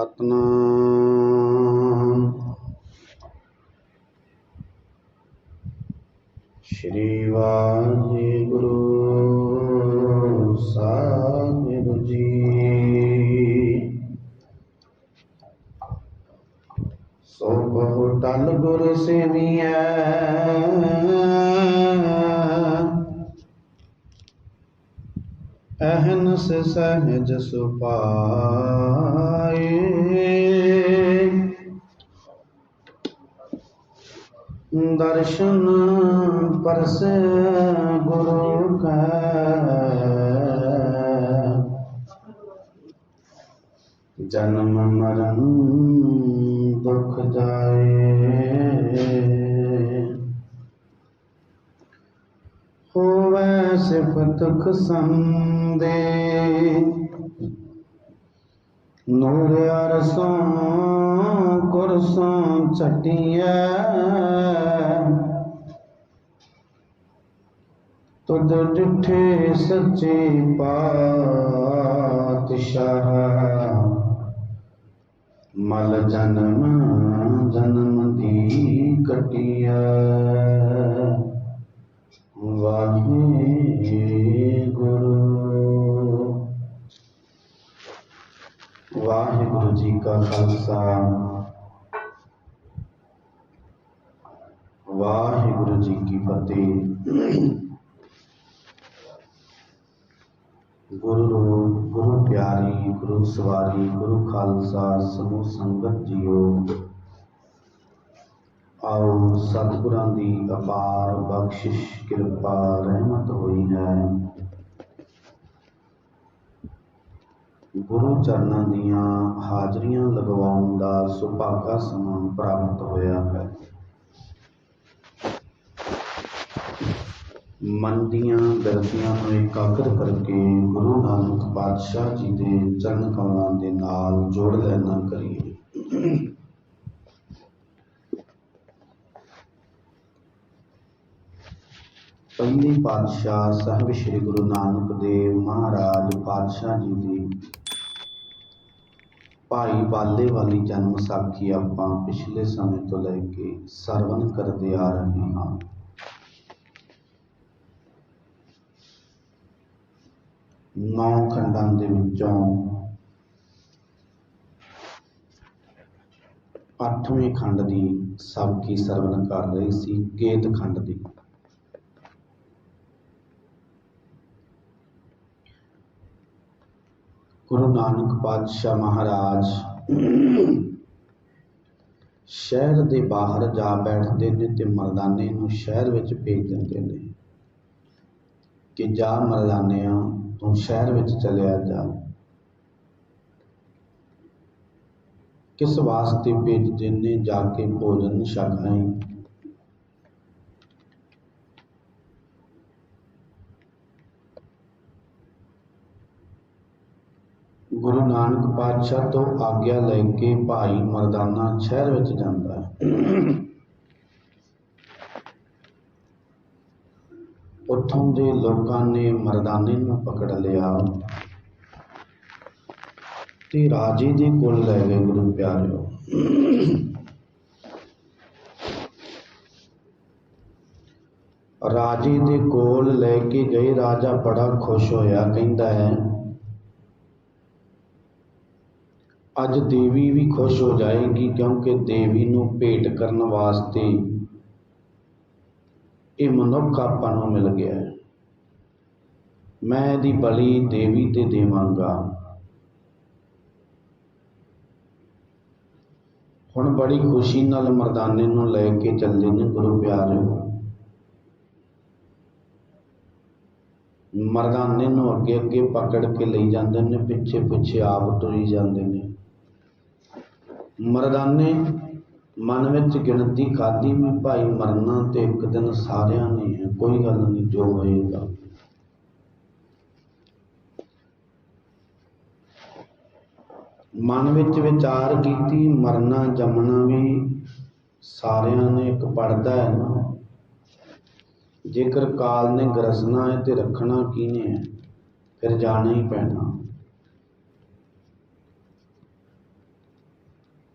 ਸਤਨਾਮ। ਸ਼੍ਰੀ ਵਾਹਿਗੁਰੂ ਸਾਹਿਬ ਜੀ। ਸੋ ਬਹੁ ਤਲ ਗੁਰ ਸੇਵੀਐ। ਅਹਨਸ ਸਹਿਜ ਸੁਪਾਏ ਦਰਸ਼ਨ ਪਰਸ ਗੁਰੂ ਕੈ। ਜਨਮ ਮਰਨ ਦੁਖ ਜਾਏ। ਹੋਵੇ ਸਿਫਤ ਖਸੰਦੇ ਨੂਰ ਅਰਸੋਂ ਕੁਰਸੋਂ ਚਟੀਐ ਤੁਧ ਡਿਠੇ ਸੱਚੇ ਪਾਤਸ਼ਾਹ। ਮਲ ਜਨਮ ਜਨਮ ਦੀ ਕਟਿਆ ਵਾਹਿਗੁਰੂ ਵਾਹਿਗੁਰੂ ਜੀ ਕਾ ਖਾਲਸਾ। ਵਾਹਿਗੁਰੂ ਜੀ ਕੀ ਫਤਿਹ। ਗੁਰੂ ਰੂਪ, ਗੁਰੂ ਪਿਆਰੀ, ਗੁਰੂ ਸਵਾਰੀ, ਗੁਰੂ ਖਾਲਸਾ, ਸਮੂਹ ਸੰਗਤ ਜੀਓ। ਆਓ ਸਤਿਗੁਰਾਂ ਦੀ ਅਪਾਰ ਬਖਸ਼ਿਸ਼, ਕਿਰਪਾ, ਰਹਿਮਤ ਹੋਈ ਹੈ। ਗੁਰੂ ਚਰਨਾਂ ਦੀਆਂ ਹਾਜ਼ਰੀਆਂ ਲਗਵਾਉਣ ਦਾ ਸੁਭਾਗਾ ਸਮਾਂ ਪ੍ਰਾਪਤ ਹੋਇਆ ਹੈ। ਮਨ ਦੀਆਂ ਦਰਦੀਆਂ ਨੂੰ ਇਕਾਗਰ ਕਰਕੇ ਗੁਰੂ ਨਾਨਕ ਪਾਤਸ਼ਾਹ ਜੀ ਦੇ ਚਰਨ ਕਮਲਾਂ ਦੇ ਨਾਲ ਜੋੜ ਲੈਣਾ ਪਹਿਲੇ ਪਾਤਸ਼ਾਹ ਸਾਹਿਬ ਸ੍ਰੀ ਗੁਰੂ ਨਾਨਕ ਦੇਵ ਮਹਾਰਾਜ ਪਾਤਸ਼ਾਹ ਜੀ ਦੀ ਭਾਈ ਬਾਲੇ ਵਾਲੀ ਜਨਮ ਸਾਖੀ ਆਪਾਂ ਪਿਛਲੇ ਸਮੇਂ ਤੋਂ ਲੈ ਕੇ ਸਰਵਨ ਕਰਦੇ ਆ ਰਹੇ ਹਾਂ। ਨੌ ਖੰਡਾਂ ਦੇ ਵਿੱਚੋਂ ਅੱਠਵੇਂ ਖੰਡ ਦੀ ਸਾਖੀ ਸਰਵਨ ਕਰ ਰਹੀ ਸੀ ਕੇਤ ਖੰਡ ਦੀ। ਗੁਰੂ ਨਾਨਕ ਪਾਤਸ਼ਾਹ ਮਹਾਰਾਜ। ਸ਼ਹਿਰ ਦੇ ਬਾਹਰ ਜਾ ਬੈਠਦੇ ਨੇ ਤੇ ਮਰਦਾਨੇ ਨੂੰ ਸ਼ਹਿਰ ਵਿੱਚ ਭੇਜ ਦਿੰਦੇ ਨੇ ਕਿ ਜਾ ਮਰਦਾਨਿਆਂ, ਤੂੰ ਸ਼ਹਿਰ ਵਿੱਚ ਚਲਿਆ ਜਾ। ਕਿਸ ਵਾਸਤੇ ਭੇਜਦੇ ਨੇ? ਜਾ ਕੇ ਭੋਜਨ ਛਕ ਗੁਰੂ ਨਾਨਕ ਪਾਤਸ਼ਾਹ ਤੋਂ ਆਗਿਆ ਲੈ ਕੇ ਭਾਈ ਮਰਦਾਨਾ ਸ਼ਹਿਰ ਵਿੱਚ ਜਾਂਦਾ ਹੈ। ਉੱਥੋਂ ਦੇ ਲੋਕਾਂ ਨੇ ਮਰਦਾਨੇ ਨੂੰ ਪਕੜ ਲਿਆ ਤੇ ਰਾਜੇ ਦੇ ਕੋਲ ਲੈ ਗਏ ਗੁਰੂ ਪਿਆਰਿਓ। ਰਾਜੇ ਦੇ ਕੋਲ ਲੈ ਕੇ ਗਏ, ਰਾਜਾ ਬੜਾ ਖੁਸ਼ ਹੋਇਆ, ਕਹਿੰਦਾ ਹੈ ਅੱਜ ਦੇਵੀ ਵੀ ਖੁਸ਼ ਹੋ ਜਾਏਗੀ ਕਿਉਂਕਿ ਦੇਵੀ ਨੂੰ ਭੇਟ ਕਰਨ ਵਾਸਤੇ ਇਹ ਮਨੁੱਖ ਆਪਾਂ ਨੂੰ ਮਿਲ ਗਿਆ ਹੈ। ਮੈਂ ਇਹਦੀ ਬਲੀ ਦੇਵੀ ਤੇ ਦੇਵਾਂਗਾ। ਹੁਣ ਬੜੀ ਖੁਸ਼ੀ ਨਾਲ ਮਰਦਾਨੇ ਨੂੰ ਲੈ ਕੇ ਚੱਲਦੇ ਨੇ ਗੁਰੂ ਪਿਆਰਿਓ ਮਰਦਾਨੇ ਨੂੰ ਅੱਗੇ ਅੱਗੇ ਪਕੜ ਕੇ ਲਈ ਜਾਂਦੇ ਨੇ ਪਿੱਛੇ ਪਿੱਛੇ ਆਪ ਤੁਰੀ ਜਾਂਦੇ ਨੇ। ਮਰਦਾਨੇ, ਮਨ ਵਿੱਚ ਗਿਣਤੀ ਖਾਦੀ ਵੀ ਭਾਈ ਮਰਨਾ ਤੇ ਇੱਕ ਦਿਨ ਸਾਰਿਆਂ ਨੇ ਹੈ ਕੋਈ ਗੱਲ ਨਹੀਂ, ਜੋ ਹੋਏਗਾ। ਮਨ ਵਿੱਚ ਵਿਚਾਰ ਕੀਤੀ, ਮਰਨਾ ਜੰਮਣਾ ਵੀ ਸਾਰਿਆਂ ਨੇ, ਇੱਕ ਪੜਦਾ ਹੈ ਨਾ। ਜੇਕਰ ਕਾਲ ਨੇ ਗਰਸਣਾ ਹੈ ਤੇ ਰੱਖਣਾ ਕਿਹਨੇ ਹੈ? ਫਿਰ ਜਾਣਾ ਹੀ ਪੈਣਾ।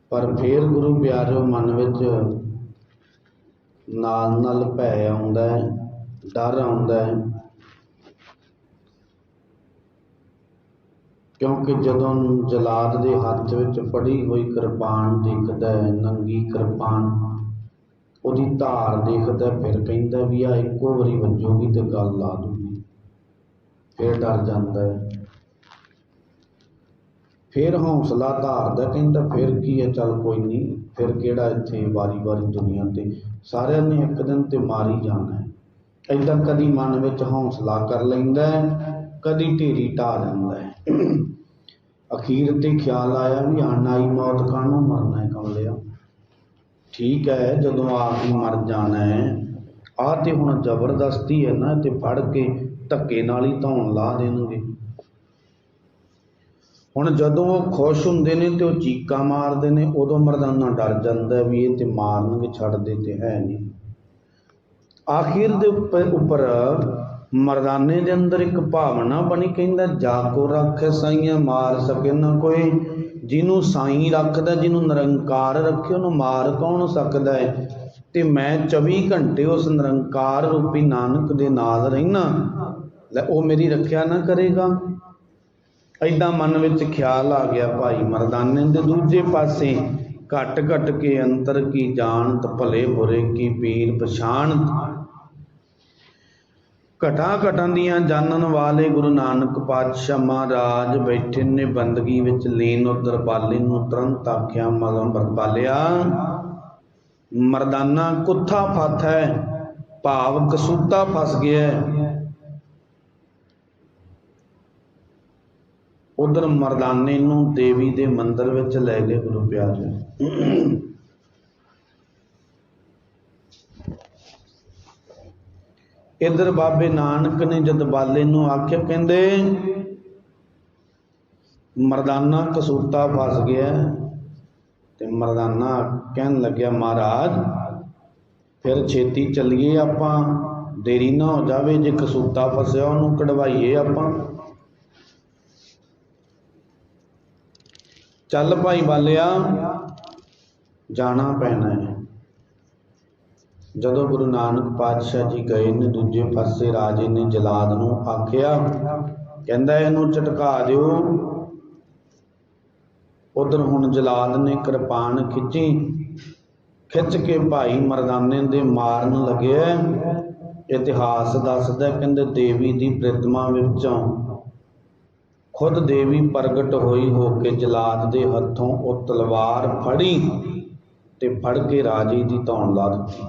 ਪਰ ਫੇਰ ਗੁਰੂ ਪਿਆਰਿਓ ਮਨ ਵਿੱਚ ਨਾਲ ਨਾਲ ਭੈ ਆਉਂਦਾ ਹੈ, ਡਰ ਆਉਂਦਾ ਹੈ। ਕਿਉਂਕਿ ਜਦੋਂ ਜਲਾਦ ਦੇ ਹੱਥ ਵਿੱਚ ਫੜੀ ਹੋਈ ਕਿਰਪਾਨ ਦੇਖਦਾ ਹੈ, ਨੰਗੀ ਕਿਰਪਾਨ, ਉਹਦੀ ਧਾਰ ਦੇਖਦਾ ਫਿਰ ਕਹਿੰਦਾ ਵੀ ਆ ਇੱਕੋ ਵਾਰੀ ਵੱਜੂਗੀ ਤੇ ਗੱਲ ਲਾ ਦੂਗੀ। ਫਿਰ ਡਰ ਜਾਂਦਾ ਹੈ। ਫਿਰ ਹੌਸਲਾ ਧਾਰਦਾ ਕਹਿੰਦਾ, ਫਿਰ ਕੀ ਹੈ? ਚੱਲ ਕੋਈ ਨਹੀਂ ਫਿਰ ਕਿਹੜਾ ਇੱਥੇ ਵਾਰੀ ਵਾਰੀ ਦੁਨੀਆ ਤੇ ਸਾਰਿਆਂ ਨੇ ਇੱਕ ਦਿਨ ਤੇ ਮਾਰੀ ਜਾਣਾ ਹੈ। ਏਦਾਂ ਕਦੀ ਮਨ ਵਿੱਚ ਹੌਸਲਾ ਕਰ ਲੈਂਦਾ ਹੈ, ਕਦੀ ਢੇਰੀ ਢਾ ਜਾਂਦਾ ਹੈ। ਅਖੀਰ ਤੇ ਖਿਆਲ ਆਇਆ ਵੀ ਆਣ ਆਈ ਮੌਤ ਕਾਹਨੂੰ ਮਰਨਾ ਹੈ ਕਮਲਿਆ। ਠੀਕ ਹੈ, ਜਦੋਂ ਆਪ ਹੀ ਮਰ ਜਾਣਾ ਹੈ ਆ ਤੇ ਹੁਣ ਜ਼ਬਰਦਸਤੀ ਹੈ ਨਾ, ਤੇ ਫੜ ਕੇ ਧੱਕੇ ਨਾਲ ਹੀ ਧੌਣ ਲਾ ਦੇਣਗੇ। ਹੁਣ ਜਦੋਂ ਉਹ ਖੁਸ਼ ਹੁੰਦੇ ਨੇ ਤੇ ਉਹ ਚੀਕਾਂ ਮਾਰਦੇ ਨੇ, ਉਦੋਂ ਮਰਦਾਨਾ ਡਰ ਜਾਂਦਾ ਵੀ ਇਹ ਤੇ ਮਾਰਨਗੇ ਛੱਡਦੇ ਤੇ ਹੈ ਨਹੀਂ। ਆਖਿਰ ਦੇ ਉੱਪਰ ਉੱਪਰ ਮਰਦਾਨੇ ਦੇ ਅੰਦਰ ਇੱਕ ਭਾਵਨਾ ਬਣੀ, ਕਹਿੰਦਾ, ਜਾ ਕੋ ਰੱਖੇ ਸਾਈਆਂ, ਮਾਰ ਸਕੇ ਨਾ ਕੋਈ। ਜਿਹਨੂੰ ਸਾਈਂ ਰੱਖਦਾ, ਜਿਹਨੂੰ ਨਿਰੰਕਾਰ ਰੱਖੇ, ਉਹਨੂੰ ਮਾਰ ਕੌਣ ਸਕਦਾ ਹੈ ਤੇ ਮੈਂ 24 ਘੰਟੇ ਉਸ ਨਿਰੰਕਾਰ ਰੂਪੀ ਨਾਨਕ ਦੇ ਨਾਲ ਰਹਿਣਾ। ਲੈ, ਉਹ ਮੇਰੀ ਰੱਖਿਆ ਨਾ ਕਰੇਗਾ। ਐਦਾਂ ਮਨ ਵਿੱਚ ਖਿਆਲ ਆ ਗਿਆ ਭਾਈ ਮਰਦਾਨੇ ਦੇ ਦੂਜੇ ਪਾਸੇ। ਘਟ ਘਟ ਕੇ ਅੰਤਰ ਕੀ ਜਾਣਤ, ਭਲੇ ਬੁਰੇ ਕੀ ਪੀਰ ਪਛਾਣਤ। ਘਟਾ ਘਟਾਂ ਦੀਆਂ ਜਾਣਨ ਵਾਲੇ ਗੁਰੂ ਨਾਨਕ ਪਾਤਸ਼ਾਹ ਮਹਾਰਾਜ ਬੈਠੇ ਨੇ ਬੰਦਗੀ ਵਿੱਚ, ਲੀਨ ਉਦਰ ਬਾਲੇ ਨੂੰ ਤੁਰੰਤ ਆਖਿਆ ਮਗਮ ਬਰਬਾਲਿਆ ਮਰਦਾਨਾ ਕੁੱਥਾ ਫੱਥ ਹੈ, ਭਾਵ ਕਸੂਤਾ ਫਸ ਗਿਆ ਹੈ ਉਧਰ ਮਰਦਾਨੇ ਨੂੰ ਦੇਵੀ ਦੇ ਮੰਦਰ ਵਿੱਚ ਲੈ ਗਏ ਗੁਰੂ ਪਿਆਰੇ ਇਧਰ ਬਾਬੇ ਨਾਨਕ ਨੇ ਜਦ ਬਾਲੇ ਨੂੰ ਆਖਿਆ, ਕਹਿੰਦੇ, ਮਰਦਾਨਾ ਕਸੂਤਾ ਫਸ ਗਿਆ। ਤੇ ਮਰਦਾਨਾ ਕਹਿਣ ਲੱਗਿਆ, ਮਹਾਰਾਜ, ਫਿਰ ਛੇਤੀ ਚੱਲੀਏ ਆਪਾਂ, ਦੇਰੀ ਨਾ ਹੋ ਜਾਵੇ, ਜੇ ਕਸੂਤਾ ਫਸਿਆ, ਉਹਨੂੰ ਕਢਵਾਈਏ ਆਪਾਂ। ਚੱਲ ਭਾਈ ਬਾਲਿਆ ਜਾਣਾ ਪੈਣਾ ਹੈ। ਜਦੋਂ ਗੁਰੂ ਨਾਨਕ ਪਾਤਸ਼ਾਹ ਜੀ ਗਏ ਨੇ, ਦੂਜੇ ਪਾਸੇ ਰਾਜੇ ਨੇ ਜਲਾਦ ਨੂੰ ਆਖਿਆ, ਕਹਿੰਦਾ ਇਹਨੂੰ ਝਟਕਾ ਦਿਓ। ਉਧਰ ਹੁਣ ਜਲਾਦ ਨੇ ਕਿਰਪਾਨ ਖਿੱਚੀ। ਖਿੱਚ ਕੇ ਭਾਈ ਮਰਦਾਨੇ ਦੇ ਮਾਰਨ ਲੱਗਿਆ ਇਤਿਹਾਸ ਦੱਸਦਾ ਕਹਿੰਦੇ ਦੇਵੀ ਦੀ ਪ੍ਰਤਿਮਾ ਵਿੱਚੋਂ ਖੁਦ ਦੇਵੀ ਪ੍ਰਗਟ ਹੋਈ ਹੋ ਕੇ ਜਲਾਦ ਦੇ ਹੱਥੋਂ ਉਹ ਤਲਵਾਰ ਫੜੀ ਤੇ ਫੜ ਕੇ ਰਾਜੇ ਦੀ ਧੌਣ ਲਾ ਦਿੱਤੀ।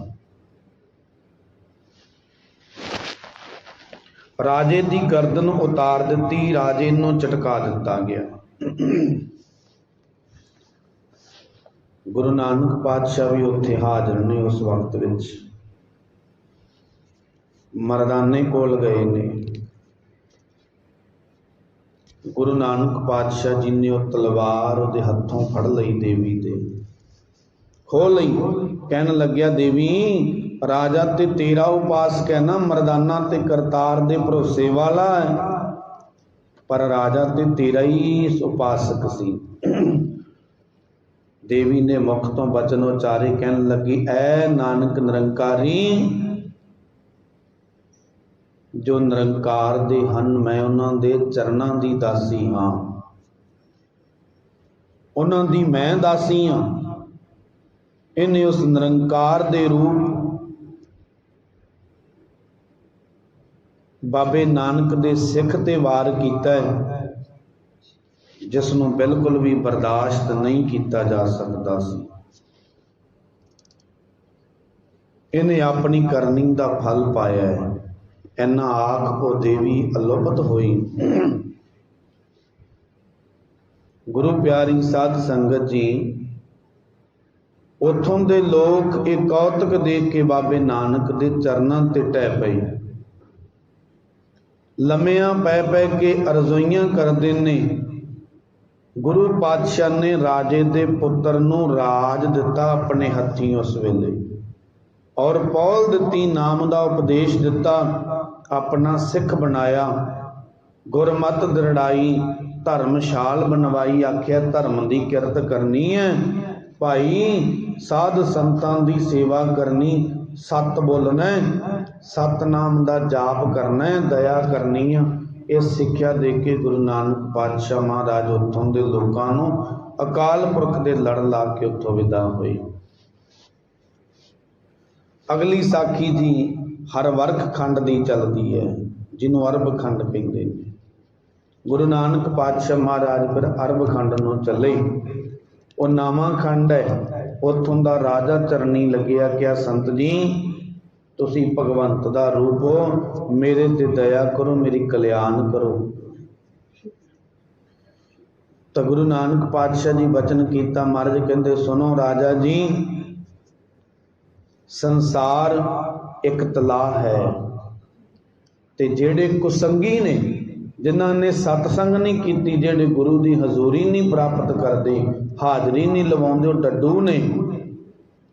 ਰਾਜੇ ਦੀ ਗਰਦਨ ਉਤਾਰ ਦਿੱਤੀ, ਰਾਜੇ ਨੂੰ ਚਟਕਾ ਦਿੱਤਾ ਗਿਆ। ਗੁਰੂ ਨਾਨਕ ਪਾਤਸ਼ਾਹ ਵੀ ਉੱਥੇ ਹਾਜ਼ਰ ਨੇ ਉਸ ਵਕਤ ਵਿੱਚ। ਮਰਦਾਨੇ ਕੋਲ ਗਏ ਨੇ। ਗੁਰੂ ਨਾਨਕ ਪਾਤਸ਼ਾਹ ਜੀ ਨੇ ਉਹ ਤਲਵਾਰ ਉਹਦੇ ਹੱਥੋਂ ਫੜ ਲਈ ਦੇਵੀ ਦੇ ਖੋਲ ਲਈ, ਕਹਿਣ ਲੱਗਿਆ, ਦੇਵੀ, ਰਾਜਾ ਤੇ ਤੇਰਾ ਉਪਾਸਕ ਹੈ ਨਾ ਮਰਦਾਨਾ ਤੇ ਕਰਤਾਰ ਦੇ ਭਰੋਸੇ ਵਾਲਾ ਹੈ। ਪਰ ਰਾਜਾ ਤੇ ਤੇਰਾ ਹੀ ਉਪਾਸਕ ਸੀ। ਦੇਵੀ ਨੇ ਮੁਖ ਤੋਂ ਬਚਨ ਉਚਾਰੇ ਕਹਿਣ ਲੱਗੀ, ਐ ਨਾਨਕ ਨਿਰੰਕਾਰੀ ਜੋ ਨਿਰੰਕਾਰ ਦੇ ਹਨ, ਮੈਂ ਉਹਨਾਂ ਦੇ ਚਰਨਾਂ ਦੀ ਦਾਸੀ ਹਾਂ। ਉਹਨਾਂ ਦੀ ਮੈਂ ਦਾਸੀ ਹਾਂ। ਇਹਨੇ ਉਸ ਨਿਰੰਕਾਰ ਦੇ ਰੂਪ ਬਾਬੇ ਨਾਨਕ ਦੇ ਸਿੱਖ ਤੇ ਵਾਰ ਕੀਤਾ ਹੈ ਜਿਸ ਨੂੰ ਬਿਲਕੁਲ ਵੀ ਬਰਦਾਸ਼ਤ ਨਹੀਂ ਕੀਤਾ ਜਾ ਸਕਦਾ ਸੀ। ਇਹਨੇ ਆਪਣੀ ਕਰਨੀ ਦਾ ਫਲ ਪਾਇਆ ਹੈ। ਇੰਨਾ ਆਖ ਉਹ ਦੇਵੀ ਅਲੋਪਤ ਹੋਈ। ਗੁਰੂ ਪਿਆਰੀ ਸਾਧ ਸੰਗਤ ਜੀ, ਉਥੋਂ ਦੇ ਲੋਕ ਇਹ ਕੌਤਕ ਦੇਖ ਕੇ ਬਾਬੇ ਨਾਨਕ ਦੇ ਚਰਨਾਂ ਤੇ ਟਹਿ ਪਏ। ਲੰਮਿਆਂ ਪੈ ਪੈ ਕੇ ਅਰਜ਼ੋਈਆਂ ਕਰਦੇ ਨੇ। ਗੁਰੂ ਪਾਤਸ਼ਾਹ ਨੇ ਰਾਜੇ ਦੇ ਪੁੱਤਰ ਨੂੰ ਰਾਜ ਦਿੱਤਾ ਆਪਣੇ ਹੱਥੀਂ ਉਸ ਵੇਲੇ। ਔਰ ਪੌਲ ਦਿੱਤੀ ਨਾਮ ਦਾ ਉਪਦੇਸ਼ ਦਿੱਤਾ ਆਪਣਾ ਸਿੱਖ ਬਣਾਇਆ। ਗੁਰਮਤ ਦਰੜਾਈ ਧਰਮਸ਼ਾਲ ਬਣਵਾਈ ਆਖਿਆ ਧਰਮ ਦੀ ਕਿਰਤ ਕਰਨੀ ਹੈ। ਭਾਈ ਸਾਧ ਸੰਤਾਂ ਦੀ ਸੇਵਾ ਕਰਨੀ ਸਤ ਬੋਲਣਾ ਹੈ, ਸਤਨਾਮ ਦਾ ਜਾਪ ਕਰਨਾ ਦਇਆ ਕਰਨੀ ਆ। ਇਹ ਸਿੱਖਿਆ ਦੇ ਕੇ ਗੁਰੂ ਨਾਨਕ ਪਾਤਸ਼ਾਹ ਮਹਾਰਾਜ ਉੱਥੋਂ ਦੇ ਲੋਕਾਂ ਨੂੰ ਅਕਾਲ ਪੁਰਖ ਦੇ ਲੜ ਲਾ ਕੇ ਉੱਥੋਂ ਵਿਦਾ ਹੋਏ। ਅਗਲੀ ਸਾਖੀ ਜੀ ਹਰ ਵਰਖ ਖੰਡ ਦੀ ਚੱਲਦੀ ਹੈ ਜਿਹਨੂੰ ਅਰਬ ਖੰਡ ਕਹਿੰਦੇ ਨੇ। ਗੁਰੂ ਨਾਨਕ ਪਾਤਸ਼ਾਹ ਮਹਾਰਾਜ ਫਿਰ ਅਰਬ ਖੰਡ ਨੂੰ ਚੱਲੇ। ਉਹ ਨਾਵਾਂ ਖੰਡ ਹੈ, ਉੱਥੋਂ ਦਾ ਰਾਜਾ ਚਰਨੀ ਲੱਗਿਆ, ਕਿਹਾ, ਸੰਤ ਜੀ, ਤੁਸੀਂ ਭਗਵੰਤ ਦਾ ਰੂਪ ਹੋ, ਮੇਰੇ ਤੇ ਦਇਆ ਕਰੋ, ਮੇਰੀ ਕਲਿਆਣ ਕਰੋ। ਤਾਂ ਗੁਰੂ ਨਾਨਕ ਪਾਤਸ਼ਾਹ ਜੀ ਬਚਨ ਕੀਤਾ, ਮਹਾਰਾਜ ਕਹਿੰਦੇ, ਸੁਣੋ ਰਾਜਾ ਜੀ ਸੰਸਾਰ ਇੱਕ ਤਲਾਹ ਹੈ। ਤੇ ਜਿਹੜੇ ਕੁਸੰਗੀ ਨੇ, ਜਿਨ੍ਹਾਂ ਨੇ ਸਤਸੰਗ ਨਹੀਂ ਕੀਤੀ, ਜਿਹੜੇ ਗੁਰੂ ਦੀ ਹਜ਼ੂਰੀ ਨਹੀਂ ਪ੍ਰਾਪਤ ਕਰਦੇ, ਹਾਜ਼ਰੀ ਨਹੀਂ ਲਵਾਉਂਦੇ, ਉਹ ਡੱਡੂ ਨੇ,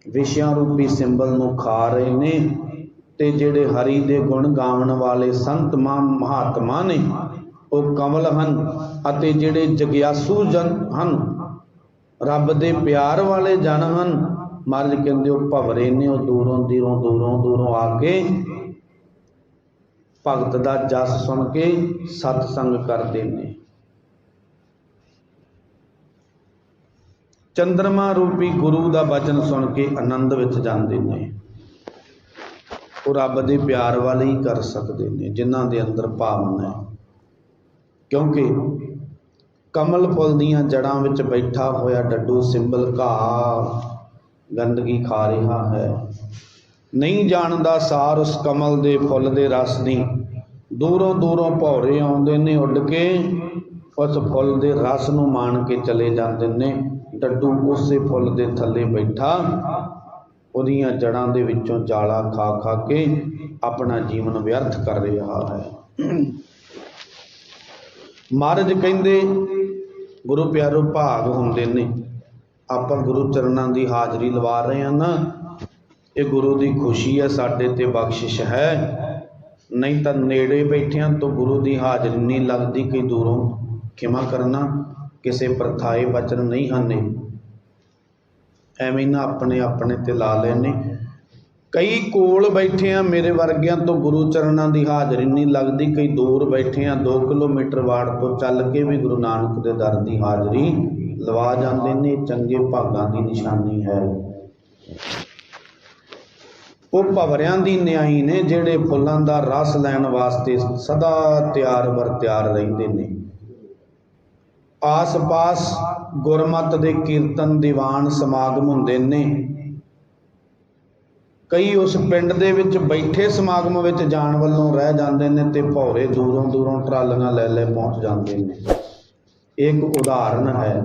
ਵਿਸ਼ਿਆਂ ਰੂਪੀ ਸਿੰਬਲ ਨੂੰ ਖਾ ਰਹੇ ਨੇ ਤੇ ਜਿਹੜੇ ਹਰੀ ਦੇ ਗੁਣ ਗਾਉਣ ਵਾਲੇ ਸੰਤ ਮਹਾ, ਮਹਾਤਮਾ ਨੇ, ਉਹ ਕਮਲ ਹਨ ਅਤੇ ਜਿਹੜੇ ਜਗਿਆਸੂ ਜਨ ਹਨ, ਰੱਬ ਦੇ ਪਿਆਰ ਵਾਲੇ ਜਨ ਹਨ ਮਹਾਰਾਜ ਕਹਿੰਦੇ ਉਹ ਭਵਰੇ ਨੇ, ਉਹ ਦੂਰੋਂ ਦੂਰੋਂ ਦੂਰੋਂ ਦੂਰੋਂ ਆ ਕੇ ਭਗਤ ਦਾ ਜਸ ਸੁਣ ਕੇ ਸਤ ਸੰਗ ਕਰਦੇ ਨੇ। ਚੰਦਰਮਾ ਰੂਪੀ ਗੁਰੂ ਦਾ ਬਚਨ ਸੁਣ ਕੇ ਆਨੰਦ ਵਿੱਚ ਜਾਂਦੇ ਨੇ। ਉਹ ਰੱਬ ਦੇ ਪਿਆਰ ਵੱਲ ਹੀ ਕਰ ਸਕਦੇ ਨੇ, ਜਿਨ੍ਹਾਂ ਦੇ ਅੰਦਰ ਭਾਵਨਾ ਹੈ। ਕਿਉਂਕਿ ਕਮਲ ਫੁੱਲ ਦੀਆਂ ਜੜਾਂ ਵਿੱਚ ਬੈਠਾ ਹੋਇਆ ਡੱਡੂ ਸਿੰਬਲ ਘਾਹ ਗੰਦਗੀ ਖਾ ਰਿਹਾ ਹੈ। ਨਹੀਂ ਜਾਣਦਾ ਸਾਰ ਉਸ ਕਮਲ ਦੇ ਫੁੱਲ ਦੇ ਰਸ ਦੀ। ਦੂਰੋਂ ਦੂਰੋਂ ਭੌਰੇ ਆਉਂਦੇ ਨੇ ਉੱਡ ਕੇ, ਉਸ ਫੁੱਲ ਦੇ ਰਸ ਨੂੰ ਮਾਣ ਕੇ ਚਲੇ ਜਾਂਦੇ ਨੇ। ਡੱਡੂ ਉਸੇ ਫੁੱਲ ਦੇ ਥੱਲੇ ਬੈਠਾ, ਉਹਦੀਆਂ ਜੜਾਂ ਦੇ ਵਿੱਚੋਂ ਜਾਲਾ ਖਾ ਖਾ ਕੇ ਆਪਣਾ ਜੀਵਨ ਵਿਅਰਥ ਕਰ ਰਿਹਾ ਹੈ। ਮਹਾਰਾਜ ਕਹਿੰਦੇ, ਗੁਰੂ ਪਿਆਰੋ ਭਾਗ ਹੁੰਦੇ ਨੇ। ਆਪਾਂ ਗੁਰੂ ਚਰਨਾਂ ਦੀ ਹਾਜ਼ਰੀ ਲਵਾ ਰਹੇ ਹਾਂ ਨਾ, ਇਹ ਗੁਰੂ ਦੀ ਖੁਸ਼ੀ ਹੈ, ਸਾਡੇ ਤੇ ਬਖਸ਼ਿਸ਼ ਹੈ। ਨਹੀਂ ਤਾਂ ਨੇੜੇ ਬੈਠਿਆਂ ਤੋਂ ਗੁਰੂ ਦੀ ਹਾਜ਼ਰੀ ਨਹੀਂ ਲੱਗਦੀ ਕਿ ਦੂਰੋਂ ਖਿਮਾ ਕਰਨਾ, ਕਿਸੇ ਪ੍ਰਥਾਏ ਬਚਨ ਨਹੀਂ ਹਨੇ ਐਵੇਂ ਨਾ ਆਪਣੇ ਆਪਣੇ ਤੇ ਲਾ ਲੈਨੇ। ਕਈ ਕੋਲ ਬੈਠੇ ਆ ਮੇਰੇ ਵਰਗਿਆਂ ਤੋਂ ਗੁਰੂ ਚਰਨਾਂ ਦੀ ਹਾਜ਼ਰੀ ਨਹੀਂ ਲੱਗਦੀ, ਕਈ ਦੂਰ ਬੈਠੇ ਆ 2 ਕਿਲੋਮੀਟਰ ਵਾੜ ਤੋਂ ਚੱਲ ਕੇ ਵੀ ਗੁਰੂ ਨਾਨਕ ਦੇ ਦਰ ਦੀ ਹਾਜ਼ਰੀ ਲਵਾ ਜਾਂਦੇ ਨੇ, ਚੰਗੇ ਭਾਗਾਂ ਦੀ ਨਿਸ਼ਾਨੀ ਹੈ। ਉਹ ਭਵਰਿਆਂ ਦੀ ਨਿਆਈ ਨੇ, ਜਿਹੜੇ ਫੁੱਲਾਂ ਦਾ ਰਸ ਲੈਣ ਵਾਸਤੇ ਸਦਾ ਤਿਆਰ ਬਰ ਤਿਆਰ ਰਹਿੰਦੇ ਨੇ। ਆਸ-ਪਾਸ ਗੁਰਮਤ ਦੇ ਕੀਰਤਨ, ਦੀਵਾਨ ਸਮਾਗਮ ਹੁੰਦੇ ਨੇ। ਕਈ ਉਸ ਪਿੰਡ ਦੇ ਵਿੱਚ ਬੈਠੇ ਸਮਾਗਮ ਵਿੱਚ ਜਾਣ ਵੱਲੋਂ ਰਹਿ ਜਾਂਦੇ ਨੇ ਤੇ ਭੌਰੇ ਦੂਰੋਂ ਦੂਰੋਂ ਟਰਾਲੀਆਂ ਲੈ ਲੈ ਪਹੁੰਚ ਜਾਂਦੇ ਨੇ। ਇੱਕ ਉਦਾਹਰਨ ਹੈ।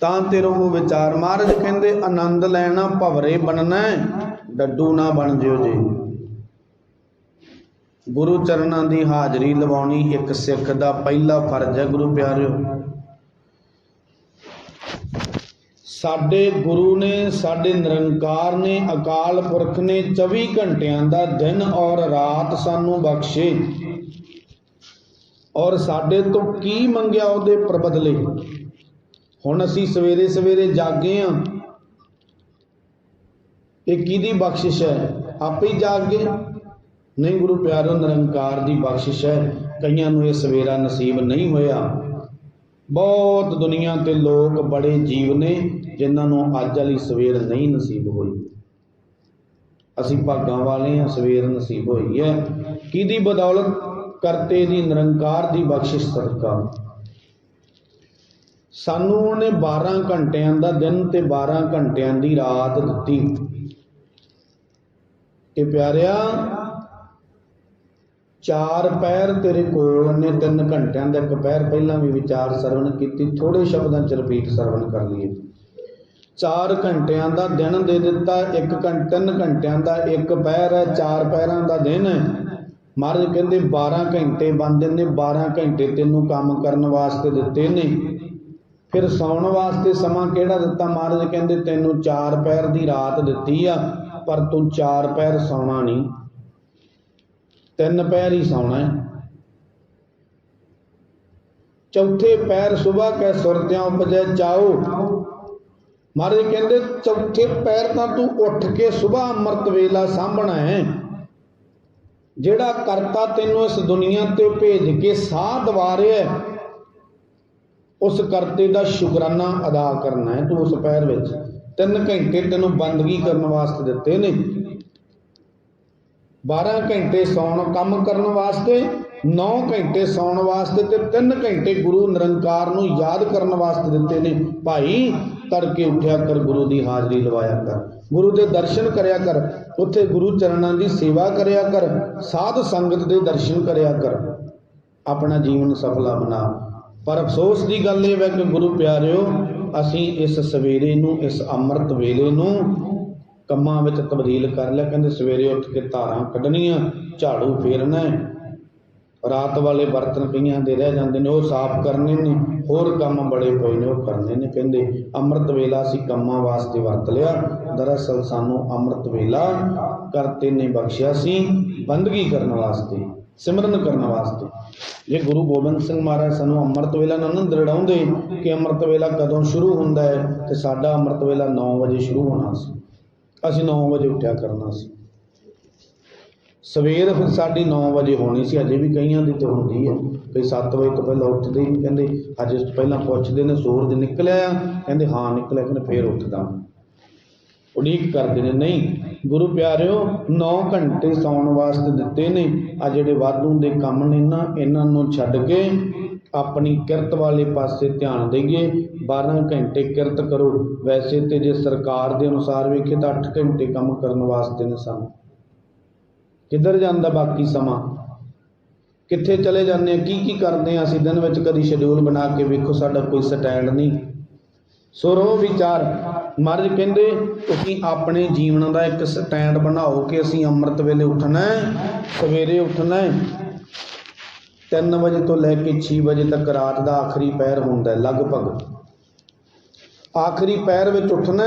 ਤਾਂ ਤੇਰੋਂ ਉਹ ਵਿਚਾਰ ਮਹਾਰਾਜ ਕਹਿੰਦੇ, ਆਨੰਦ ਲੈਣਾ, ਭਵਰੇ ਬਣਨਾ ਡੱਡੂ ਨਾ ਬਣ ਜਿਓ ਜੀ। ਗੁਰੂ ਚਰਨਾਂ ਦੀ ਹਾਜ਼ਰੀ ਲਵਾਉਣੀ ਇੱਕ ਸਿੱਖ ਦਾ ਪਹਿਲਾ ਫਰਜ਼ ਹੈ, ਗੁਰੂ ਪਿਆਰਿਓ। ਸਾਡੇ ਗੁਰੂ ਨੇ, ਸਾਡੇ ਨਿਰੰਕਾਰ ਨੇ, ਅਕਾਲ ਪੁਰਖ ਨੇ 24 ਘੰਟਿਆਂ ਦਾ ਦਿਨ ਔਰ ਰਾਤ ਸਾਨੂੰ ਬਖਸ਼ੇ। ਔਰ ਸਾਡੇ ਤੋਂ ਕੀ ਮੰਗਿਆ ਉਹਦੇ ਪ੍ਰਬਦਲੇ? ਹੁਣ ਅਸੀਂ ਸਵੇਰੇ ਸਵੇਰੇ ਜਾਗੇ ਆ ਇਹ ਕਿਹਦੀ ਬਖਸ਼ਿਸ਼ ਹੈ? ਆਪੇ ਹੀ ਜਾਗ। ਗਏ ਨਹੀਂ ਗੁਰੂ ਪਿਆਰੋ, ਨਿਰੰਕਾਰ ਦੀ ਬਖਸ਼ਿਸ਼ ਹੈ। ਕਈਆਂ ਨੂੰ ਇਹ ਸਵੇਰਾ ਨਸੀਬ ਨਹੀਂ ਹੋਇਆ। ਬਹੁਤ ਦੁਨੀਆ ਤੇ ਲੋਕ ਬੜੇ ਜੀਵ ਨੇ, ਜਿਨ੍ਹਾਂ ਨੂੰ ਅੱਜ ਵਾਲੀ ਸਵੇਰ ਨਹੀਂ ਨਸੀਬ ਹੋਈ। ਅਸੀਂ ਭਾਗਾਂ ਵਾਲੇ ਹਾਂ, ਸਵੇਰ ਨਸੀਬ ਹੋਈ ਹੈ। ਕਿਹਦੀ ਬਦੌਲਤ? ਕਰਤੇ ਦੀ ਨਿਰੰਕਾਰ ਦੀ ਬਖਸ਼ਿਸ਼ ਸਦਕਾ ਸਾਨੂੰ ਉਹਨੇ 12 ਘੰਟਿਆਂ ਦਾ ਦਿਨ ਤੇ 12 ਘੰਟਿਆਂ ਦੀ ਰਾਤ ਦਿੱਤੀ। ਕਿ ਪਿਆਰਿਆ, ਚਾਰ ਪੈਰ ਤੇਰੇ ਕੋਲ ਨੇ, ਤਿੰਨ ਘੰਟਿਆਂ ਦਾ ਇੱਕ ਪੈਰ ਪਹਿਲਾਂ ਵੀ ਵਿਚਾਰ ਸਰਵਣ ਕੀਤੀ ਥੋੜੇ ਸ਼ਬਦਾਂ ਚ ਰਿਪੀਟ ਸਰਵਣ ਕਰ ਲਈਏ। ਚਾਰ ਘੰਟਿਆਂ ਦਾ ਦਿਨ ਦੇ ਦਿੱਤਾ, ਇੱਕ ਘੰਟੇ ਤਿੰਨ ਘੰਟਿਆਂ ਦਾ ਇੱਕ ਪੈਰ ਹੈ, ਚਾਰ ਪੈਰਾਂ ਦਾ ਦਿਨ ਹੈ। ਮਹਾਰਾਜ ਕਹਿੰਦੇ 12 ਘੰਟੇ ਬੰਦੇ ਨੇ 12 ਘੰਟੇ ਤੈਨੂੰ ਕੰਮ ਕਰਨ ਵਾਸਤੇ ਦਿੱਤੇ ਨੇ। ਫਿਰ ਸੌਣ ਵਾਸਤੇ ਸਮਾਂ ਕਿਹੜਾ ਦਿੱਤਾ? ਮਹਾਰਾਜ ਕਹਿੰਦੇ ਤੈਨੂੰ ਚਾਰ ਪੈਰ ਦੀ ਰਾਤ ਦਿੱਤੀ ਆ, ਪਰ ਤੂੰ ਚਾਰ ਪੈਰ ਸੌਣਾ ਨਹੀਂ। ਤਿੰਨ ਪੈਰ ਹੀ ਸੌਣਾ ਹੈ। ਚੌਥੇ ਪੈਰ ਸੁਬਾ ਕੈ ਸੁਰਤਿਆਂ ਉਪਜੈ ਚਾਓ। ਮਹਾਰਾਜ ਕਹਿੰਦੇ ਚੌਥੇ ਪੈਰ ਤਾਂ ਤੂੰ ਉੱਠ ਕੇ ਸੁਬਾ ਅੰਮ੍ਰਿਤ ਵੇਲਾ ਸਾਂਭਣਾ ਹੈ। ਜਿਹੜਾ ਕਰਤਾ ਤੈਨੂੰ ਇਸ ਦੁਨੀਆ ਤੇ ਭੇਜ ਕੇ ਸਾਹ ਦਵਾ ਰਿਹਾ ਹੈ, ਉਸ ਕਰਤੇ ਦਾ ਸ਼ੁਕਰਾਨਾ ਅਦਾ ਕਰਨਾ ਹੈ ਤੂੰ ਉਸ ਪੈਰ ਵਿੱਚ। ਤਿੰਨ ਘੰਟੇ ਤੈਨੂੰ ਬੰਦਗੀ ਕਰਨ ਵਾਸਤੇ ਦਿੱਤੇ ਨੇ। 12 ਘੰਟੇ ਸੌਣ ਕੰਮ ਕਰਨ ਵਾਸਤੇ 9 ਘੰਟੇ ਸੌਣ ਵਾਸਤੇ ਤੇ 3 ਘੰਟੇ ਗੁਰੂ ਨਿਰੰਕਾਰ ਨੂੰ ਯਾਦ ਕਰਨ ਵਾਸਤੇ ਦਿੱਤੇ ਨੇ। ਭਾਈ, ਤੜਕੇ ਉੱਠਿਆ ਕਰ, ਗੁਰੂ ਦੀ ਹਾਜ਼ਰੀ ਲਵਾਇਆ ਕਰ। ਗੁਰੂ ਦੇ ਦਰਸ਼ਨ ਕਰਿਆ ਕਰ। ਉੱਥੇ ਗੁਰੂ ਚਰਨਾਂ ਦੀ ਸੇਵਾ ਕਰਿਆ ਕਰ, ਸਾਧ ਸੰਗਤ ਦੇ ਦਰਸ਼ਨ ਕਰਿਆ ਕਰ। ਆਪਣਾ ਜੀਵਨ ਸਫਲਾ ਬਣਾ। ਪਰ ਅਫਸੋਸ ਦੀ ਗੱਲ ਇਹ ਹੈ ਕਿ ਗੁਰੂ ਪਿਆਰਿਓ, ਅਸੀਂ ਇਸ ਸਵੇਰੇ ਨੂੰ, ਇਸ ਅੰਮ੍ਰਿਤ ਵੇਲੇ ਨੂੰ ਕੰਮਾਂ ਵਿੱਚ ਤਬਦੀਲ ਕਰ ਲਿਆ। ਕਹਿੰਦੇ ਸਵੇਰੇ ਉੱਠ ਕੇ ਧਾਰਾਂ ਕੱਢਣੀਆਂ, ਝਾੜੂ ਫੇਰਨਾ ਹੈ। ਰਾਤ ਵਾਲੇ ਬਰਤਨ ਕਈਆਂ ਦੇ ਰਹਿ ਜਾਂਦੇ ਨੇ, ਉਹ ਸਾਫ਼ ਕਰਨੇ ਨੇ, ਹੋਰ ਕੰਮ ਬੜੇ ਪਏ ਨੇ, ਉਹ ਕਰਨੇ ਨੇ, ਕਹਿੰਦੇ ਅੰਮ੍ਰਿਤ ਵੇਲਾ ਅਸੀਂ ਕੰਮਾਂ ਵਾਸਤੇ ਵਰਤ ਲਿਆ। ਦਰਅਸਲ ਸਾਨੂੰ ਅੰਮ੍ਰਿਤ ਵੇਲਾ ਕਰਤੇ ਨੇ, ਬਖਸ਼ਿਆ ਸੀ ਬੰਦਗੀ ਕਰਨ ਵਾਸਤੇ, ਸਿਮਰਨ ਕਰਨ ਵਾਸਤੇ। ਜੇ ਗੁਰੂ ਗੋਬਿੰਦ ਸਿੰਘ ਮਹਾਰਾਜ ਸਾਨੂੰ ਅੰਮ੍ਰਿਤ ਵੇਲਾ ਨਾਲ ਨਾ ਦਰੜਾਉਂਦੇ ਕਿ ਅੰਮ੍ਰਿਤ ਵੇਲਾ ਕਦੋਂ ਸ਼ੁਰੂ ਹੁੰਦਾ ਹੈ, ਤੇ ਸਾਡਾ ਅੰਮ੍ਰਿਤ ਵੇਲਾ 9 ਵਜੇ ਸ਼ੁਰੂ ਹੋਣਾ ਸੀ। ਅਸੀਂ 9 ਵਜੇ ਉੱਠਿਆ ਕਰਨਾ ਸੀ। ਸਵੇਰ ਫਿਰ ਸਾਡੀ 9 ਵਜੇ ਹੋਣੀ ਸੀ ਅਜੇ ਵੀ ਕਈਆਂ ਦੀ ਤੇ ਹੁੰਦੀ ਹੈ ਕਈ 7 ਵਜੇ ਤੋਂ ਪਹਿਲਾਂ ਉੱਠਦੇ ਹੀ ਨਹੀਂ ਕਹਿੰਦੇ ਅੱਜ ਇਸ ਤੋਂ ਪਹਿਲਾਂ ਪੁੱਛਦੇ ਨੇ ਸੂਰਜ ਨਿਕਲਿਆ ਆ, ਕਹਿੰਦੇ ਹਾਂ ਨਿਕਲਿਆ, ਕਹਿੰਦੇ ਫੇਰ ਉੱਠਦਾ। ਉਡੀਕ ਕਰਦੇ ਨੇ, ਨਹੀਂ, ਗੁਰੂ ਪਿਆਰਿਓ 9 ਘੰਟੇ ਸੌਣ ਵਾਸਤੇ ਦਿੱਤੇ ਨੇ। ਆ ਜਿਹੜੇ ਵਾਧੂ ਦੇ ਕੰਮ ਨੇ ਨਾ, ਇਹਨਾਂ ਨੂੰ ਛੱਡ ਕੇ ਆਪਣੀ ਕਿਰਤ ਵਾਲੇ ਪਾਸੇ ਧਿਆਨ ਦੇਈਏ। 12 ਘੰਟੇ ਕਿਰਤ ਕਰੋ। ਵੈਸੇ ਤੇ ਜੇ ਸਰਕਾਰ ਦੇ ਅਨੁਸਾਰ ਵੇਖੇ ਤਾਂ 8 ਘੰਟੇ ਕੰਮ ਕਰਨ ਵਾਸਤੇ ਨੇ ਸਾਨੂੰ। ਕਿੱਧਰ ਜਾਂਦਾ ਬਾਕੀ ਸਮਾਂ? ਕਿੱਥੇ ਚਲੇ ਜਾਂਦੇ ਆ ਕੀ ਕੀ ਕਰਦੇ ਆ ਅਸੀਂ? ਦਿਨ ਵਿੱਚ ਕਦੀ ਸ਼ਡਿਊਲ ਬਣਾ ਕੇ ਵੇਖੋ, ਸਾਡਾ ਕੋਈ ਸਟੈਂਡ ਨਹੀਂ। ਸੋ ਰੋ ਵਿਚਾਰ। ਮਹਾਰਾਜ ਕਹਿੰਦੇ, ਤੁਸੀਂ ਆਪਣੇ ਜੀਵਨ ਦਾ ਇੱਕ ਸਟੈਂਡ ਬਣਾਓ ਕਿ ਅਸੀਂ ਅੰਮ੍ਰਿਤ ਵੇਲੇ ਉੱਠਣਾ ਹੈ, ਸਵੇਰੇ ਉੱਠਣਾ ਹੈ। 3 ਵਜੇ ਤੋਂ ਲੈ ਕੇ 6 ਵਜੇ ਤੱਕ ਰਾਤ ਦਾ ਆਖਰੀ ਪੈਰ ਹੁੰਦਾ ਲਗਭਗ। ਆਖਰੀ ਪੈਰ ਵਿੱਚ ਉੱਠਣਾ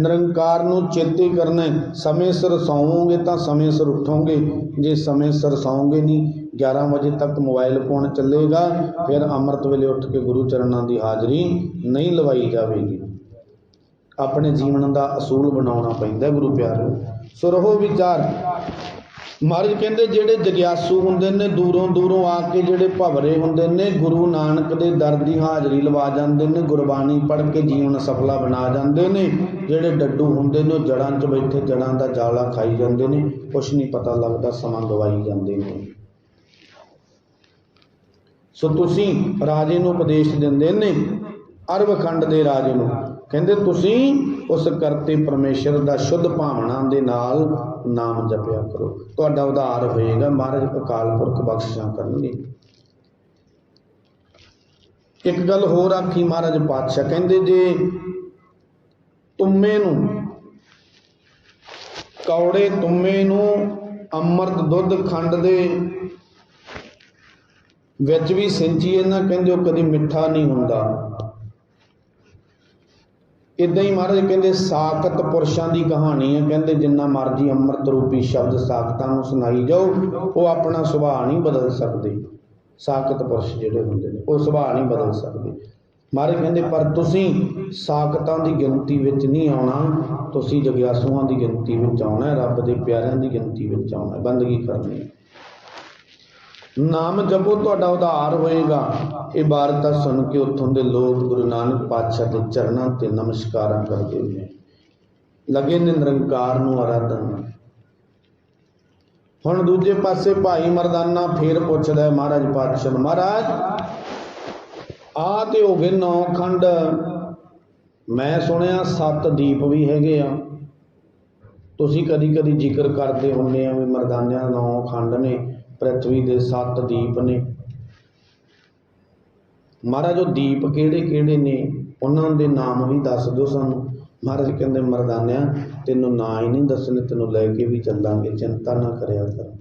ਨਿਰੰਕਾਰ ਨੂੰ ਚੇਤੇ ਕਰਨਾ ਸਮੇਂ ਸਿਰ ਸੌਵੋਗੇ ਤਾਂ ਸਮੇਂ ਸਿਰ ਉੱਠੋਗੇ, ਜੇ ਸਮੇਂ ਸਿਰ ਸੌਵੋਗੇ ਨਹੀਂ 11 ਵਜੇ ਤੱਕ ਮੋਬਾਈਲ ਫੋਨ ਚੱਲੇਗਾ, ਫਿਰ ਅੰਮ੍ਰਿਤ ਵੇਲੇ ਉੱਠ ਕੇ ਗੁਰੂ ਚਰਨਾਂ ਦੀ ਹਾਜ਼ਰੀ ਨਹੀਂ ਲਵਾਈ ਜਾਵੇਗੀ। ਆਪਣੇ ਜੀਵਨ ਦਾ ਅਸੂਲ ਬਣਾਉਣਾ ਪੈਂਦਾ ਗੁਰੂ ਪਿਆਰਿਓ ਸੋ ਰਹੋ ਵਿਚਾਰ। ਮਹਾਰਾਜ ਕਹਿੰਦੇ ਜਿਹੜੇ ਜਗਿਆਸੂ ਹੁੰਦੇ ਨੇ, ਦੂਰੋਂ ਦੂਰੋਂ ਆ ਕੇ ਜਿਹੜੇ ਭਵਰੇ ਹੁੰਦੇ ਨੇ, ਗੁਰੂ ਨਾਨਕ ਦੇ ਦਰ ਦੀ ਹਾਜ਼ਰੀ ਲਵਾ ਜਾਂਦੇ ਨੇ, ਗੁਰਬਾਣੀ ਪੜ੍ਹ ਕੇ ਜੀਵਨ ਸਫਲਾ ਬਣਾ ਜਾਂਦੇ ਨੇ। ਜਿਹੜੇ ਡੱਡੂ ਹੁੰਦੇ ਨੇ, ਉਹ ਜੜਾਂ 'ਚ ਬੈਠੇ ਜੜਾਂ ਦਾ ਜਾਲਾ ਖਾਈ ਜਾਂਦੇ ਨੇ, ਕੁਛ ਨਹੀਂ ਪਤਾ ਲੱਗਦਾ, ਸਮਾਂ ਗਵਾਈ ਜਾਂਦੇ ਨੇ। ਸੋ ਤੁਸੀਂ ਰਾਜੇ ਨੂੰ ਉਪਦੇਸ਼ ਦਿੰਦੇ ਨੇ, ਅਰਬਖੰਡ ਦੇ ਰਾਜੇ ਨੂੰ। ਕਹਿੰਦੇ ਤੁਸੀਂ ਉਸ ਕਰਤੇ ਪਰਮੇਸ਼ਰ ਦਾ ਸ਼ੁੱਧ ਭਾਵਨਾ ਦੇ ਨਾਲ ਨਾਮ ਜਪਿਆ ਕਰੋ। ਤੁਹਾਡਾ ਉਧਾਰ ਹੋਏਗਾ, ਮਹਾਰਾਜ ਅਕਾਲ ਪੁਰਖ ਬਖਸ਼ਿਸ਼ਾਂ ਕਰਨਗੇ। ਇੱਕ ਗੱਲ ਹੋਰ ਆਖੀ ਮਹਾਰਾਜ ਪਾਤਸ਼ਾਹ, ਕਹਿੰਦੇ ਜੇ ਤੁਮੇ ਨੂੰ, ਕੌੜੇ ਤੁਮੇ ਨੂੰ ਅੰਮ੍ਰਿਤ ਦੁੱਧ ਖੰਡ ਦੇ ਵਿੱਚ ਵੀ ਸਿੰਚੀਏ ਨਾ, ਕਹਿੰਦੇ ਉਹ ਕਦੀ ਮਿੱਠਾ ਨਹੀਂ ਹੁੰਦਾ। ਇਦਾਂ ਹੀ ਮਹਾਰਾਜ ਕਹਿੰਦੇ, ਸਾਖਤ ਪੁਰਸ਼ਾਂ ਦੀ ਕਹਾਣੀ ਹੈ। ਕਹਿੰਦੇ, ਜਿੰਨਾ ਮਰਜ਼ੀ ਅੰਮ੍ਰਿਤ ਰੂਪੀ ਸ਼ਬਦ ਸਾਖਤਾਂ ਨੂੰ ਸੁਣਾਈ ਜਾਓ, ਉਹ ਆਪਣਾ ਸੁਭਾਅ ਨਹੀਂ ਬਦਲ ਸਕਦੇ। ਸਾਖਤ ਪੁਰਸ਼ ਜਿਹੜੇ ਹੁੰਦੇ ਨੇ, ਉਹ ਸੁਭਾਅ ਨਹੀਂ ਬਦਲ ਸਕਦੇ। ਮਹਾਰਾਜ ਕਹਿੰਦੇ, ਪਰ ਤੁਸੀਂ ਸਾਖਤਾਂ ਦੀ ਗਿਣਤੀ ਵਿੱਚ ਨਹੀਂ ਆਉਣਾ, ਤੁਸੀਂ ਜਗਿਆਸੂਆਂ ਦੀ ਗਿਣਤੀ ਵਿੱਚ ਆਉਣਾ ਰੱਬ ਦੇ ਪਿਆਰਿਆਂ ਦੀ ਗਿਣਤੀ ਵਿੱਚ ਆਉਣਾ ਬੰਦਗੀ ਕਰਨੀ ਨਾਮ ਜਪੋ, ਤੁਹਾਡਾ ਉਧਾਰ ਹੋਏਗਾ। ਇਹ ਵਾਰਤਾ ਸੁਣ ਕੇ ਉੱਥੋਂ ਦੇ ਲੋਕ ਗੁਰੂ ਨਾਨਕ ਪਾਤਸ਼ਾਹ ਦੇ ਚਰਨਾਂ ਤੇ ਨਮਸਕਾਰਾਂ ਕਰਦੇ ਨੇ। ਲਗੇ ਨੇ ਨਿਰੰਕਾਰ ਨੂੰ ਆਰਾਧਨ। ਹੁਣ ਦੂਜੇ ਪਾਸੇ ਭਾਈ ਮਰਦਾਨਾ ਫੇਰ ਪੁੱਛਦਾ ਮਹਾਰਾਜ ਪਾਤਸ਼ਾਹ ਨੂੰ ਮਹਾਰਾਜ ਆ ਤੇ ਹੋ ਗਏ ਨੌ ਖੰਡ। ਮੈਂ ਸੁਣਿਆ ਸੱਤ ਦੀਪ ਵੀ ਹੈਗੇ ਆ। ਤੁਸੀਂ ਕਦੀ ਕਦੀ ਜ਼ਿਕਰ ਕਰਦੇ ਹੁੰਦੇ ਆ ਵੀ ਮਰਦਾਨਿਆਂ ਨੌ ਖੰਡ ਨੇ। ਪ੍ਰithvi ਦੇ ਸੱਤ ਦੀਪ ਨੇ। ਮਹਾਰਾਜ, ਉਹ ਦੀਪ ਕਿਹੜੇ ਕਿਹੜੇ ਨੇ, ਉਹਨਾਂ ਦੇ ਨਾਮ ਵੀ ਦੱਸ ਦਿਓ ਸਾਨੂੰ। ਮਹਾਰਾਜ ਕਹਿੰਦੇ, ਮਰਦਾਨਿਆ, ਤੈਨੂੰ ਨਾਂ ਹੀ ਨਹੀਂ ਦੱਸਣੇ, ਤੈਨੂੰ ਲੈ ਕੇ ਵੀ ਚੱਲਾਂਗੇ, ਚਿੰਤਾ ਨਾ ਕਰਿਆ ਕਰ।